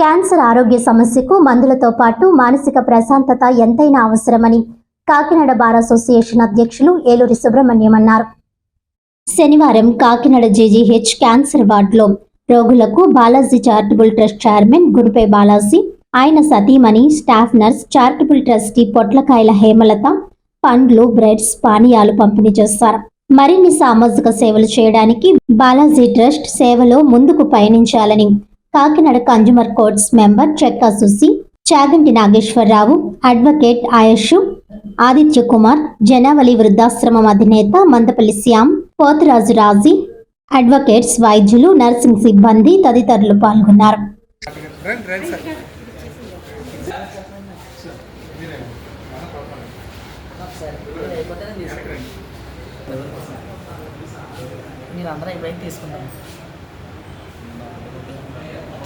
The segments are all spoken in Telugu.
క్యాన్సర్ ఆరోగ్య సమస్యకు మందులతో పాటు మానసిక ప్రశాంతత ఎంతైనా అవసరమని కాకినాడ బార్ అసోసియేషన్ అధ్యక్షులు ఏలూరి సుబ్రహ్మణ్యం అన్నారు. శనివారం కాకినాడ జేజీహెచ్ క్యాన్సర్ వార్డులో రోగులకు Balaji charitable trust chairman Gurupe Balaji ఆయన సతీమణి స్టాఫ్ నర్స్ చారిటబుల్ ట్రస్టీ పొట్లకాయల హేమలత పండ్లు బ్రెడ్స్ పానీయాలు పంపిణీ చేస్తారు. మరిన్ని సామాజిక సేవలు చేయడానికి బాలాజీ ట్రస్ట్ సేవలో ముందుకు పయనించాలని Kakinada consumer courts member Chekka Susi Chaganti Nageswararao advocate Ayush Aditya Kumar Janavali వృద్ధాశ్రమం అధినేత మందపల్లి శ్యామ్ పోతరాజు రాజీ అడ్వకేట్స్ వైద్యులు నర్సింగ్ సిబ్బంది తదితరులు పాల్గొన్నారు. మీరు అందరం ఇవన్నీ తీసుకుంటాం.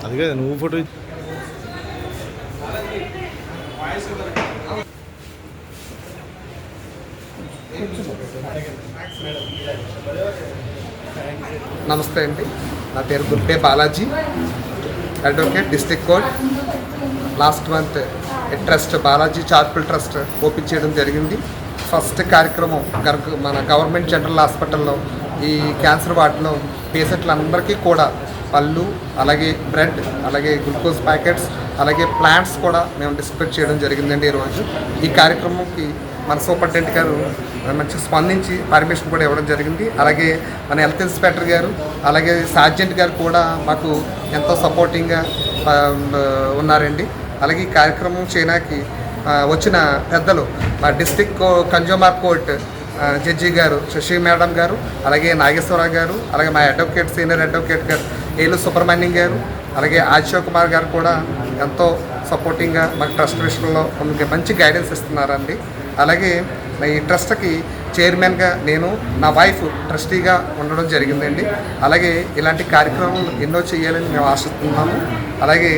అది కదా నువ్వు ఫోటో నమస్తే అండి. నా పేరు Gurpe Balaji. Advocate district court last month trust Balaji charitable trust open చేయడం జరిగింది. ఫస్ట్ కార్యక్రమం గర్- మన గవర్నమెంట్ జనరల్ హాస్పిటల్లో ఈ క్యాన్సర్ వార్డులో పేషెంట్లందరికీ కూడా పళ్ళు అలాగే బ్రెడ్ అలాగే గ్లూకోజ్ ప్యాకెట్స్ అలాగే ప్లాంట్స్ కూడా మేము డిస్ట్రిబ్యూట్ చేయడం జరిగిందండి ఈరోజు. ఈ కార్యక్రమంకి మన సూపరింటెండెంట్ గారు మంచిగా స్పందించి పర్మిషన్ కూడా ఇవ్వడం జరిగింది. అలాగే మన హెల్త్ ఇన్స్పెక్టర్ గారు అలాగే సార్జెంట్ గారు కూడా మాకు ఎంతో సపోర్టింగ్గా ఉన్నారండి. అలాగే ఈ కార్యక్రమం చేయడానికి వచ్చిన పెద్దలు మా డిస్టిక్ కన్జ్యూమర్ కోర్ట్ జడ్జి గారు శశి మేడం గారు అలాగే నాగేశ్వరరావు గారు అలాగే మా అడ్వకేట్ సీనియర్ అడ్వకేట్ గారు ఏలు సుబ్రహ్మణ్యం గారు అలాగే ఆదిశివ్ కుమార్ గారు కూడా ఎంతో సపోర్టింగ్గా మాకు ట్రస్ట్ విషయంలో మనకి మంచి గైడెన్స్ ఇస్తున్నారండి. అలాగే ఈ ట్రస్ట్కి చైర్మన్గా నేను నా వైఫ్ ట్రస్టీగా ఉండడం జరిగిందండి. అలాగే ఇలాంటి కార్యక్రమాలు ఎన్నో చేయాలని మేము ఆశిస్తున్నాము. అలాగే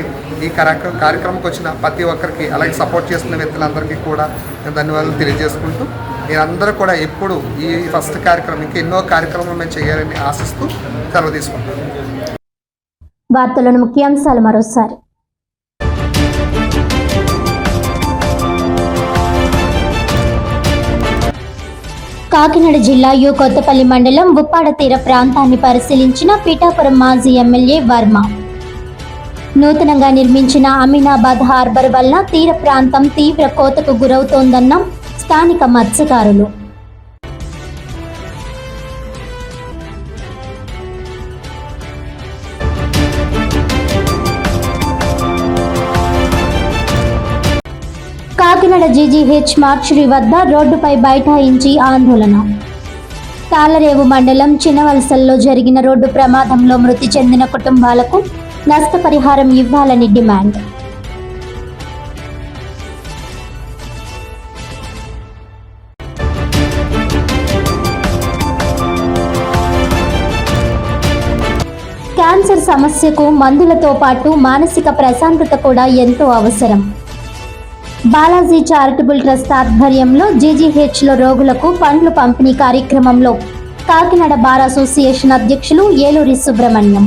ఈ కార్యక్రమం కార్యక్రమంకి వచ్చిన ప్రతి ఒక్కరికి అలాగే సపోర్ట్ చేస్తున్న వ్యక్తులందరికీ కూడా నేను ధన్యవాదాలు తెలియజేసుకుంటూ మీరందరూ కూడా ఎప్పుడు ఈ ఫస్ట్ కార్యక్రమం ఇంకా ఎన్నో కార్యక్రమాలు మేము చేయాలని ఆశిస్తూ సెలవు తీసుకుంటాం వార్తలను ముఖ్యాంశాలు మరోసారి. కాకినాడ జిల్లా యు కొత్తపల్లి మండలం ఉప్పాడ తీర ప్రాంతాన్ని పరిశీలించిన పీఠాపురం మాజీ ఎమ్మెల్యే వర్మ. నూతనంగా నిర్మించిన అమీనాబాద్ హార్బర్ వల్ల తీర ప్రాంతం తీవ్ర కోతకు గురవుతోందన్న స్థానిక మత్స్యకారులు. కాకినాడ జీజీహెచ్ మార్చురి వద్ద రోడ్డుపై బైఠాయించి ఆందోళన. తాళరేవు మండలం చిన్నవలసల్లో జరిగిన రోడ్డు ప్రమాదంలో మృతి చెందిన కుటుంబాలకు నష్టపరిహారం ఇవ్వాలని డిమాండ్. క్యాన్సర్ సమస్యకు మందులతో పాటు మానసిక ప్రశాంతత కూడా ఎంతో అవసరం. బాలాజీ చారిటబుల్ ట్రస్ట్ ఆధ్వర్యంలో జీజీహెచ్లో రోగులకు పండ్లు పంపిణీ కార్యక్రమంలో కాకినాడ బార్ అసోసియేషన్ అధ్యక్షులు ఏలూరి సుబ్రహ్మణ్యం.